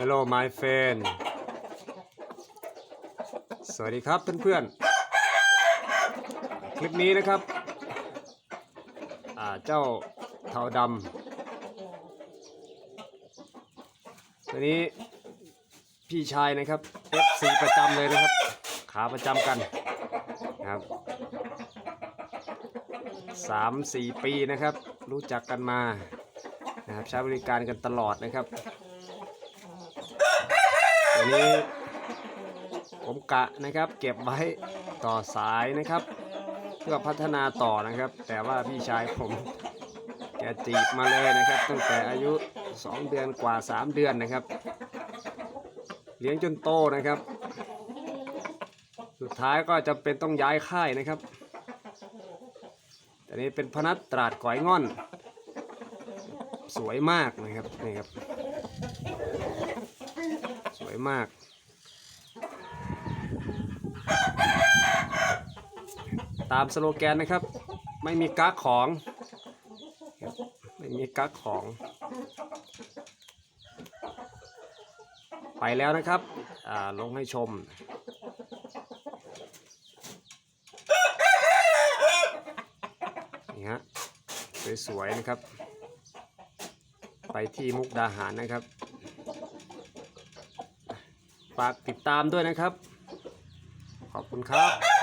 Hello my friend สวัสดีครับเพื่อนๆ คลิปนี้นะครับเจ้าเทาดำตัวนี้พี่ชายนะครับ FC ประจำเลยนะครับ ขาประจำกันนะครับสามสี่ปีนะครับ รู้จักกันมานะครับใช้บริการกันตลอดนะครับ ตัวนี้ผมกะนะครับเก็บไว้ต่อสายนะครับ เพื่อพัฒนาต่อนะครับ แต่ว่าพี่ชายผมแกจีบมาเลยนะครับ ตั้งแต่อายุ 2 เดือนกว่า 3 เดือนนะครับ เลี้ยงจนโตนะครับ สุดท้ายก็จะเป็นต้องย้ายค่ายนะครับแต่นี้เป็นพนัสตราดก๋อยง่อน สวยมากนะครับนี่ครับ วยมาก ตามสโลแกนนะครับ ไม่มีกั๊กของ ไม่มีกั๊กของ ไปแล้วนะครับอ่าลงให้ชมนี่ฮะสวยๆนะครับ ไปที่มุกดาหารนะครับ ฝากติดตามด้วยนะครับ ขอบคุณครับ